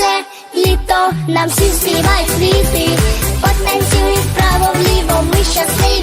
Сонце, літо, нам всі співають квіти. потанцюють вправо вліво, ми щасливі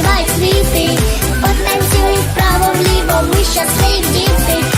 співають світи, потанцюють вправо вліво, ми щасливі діти.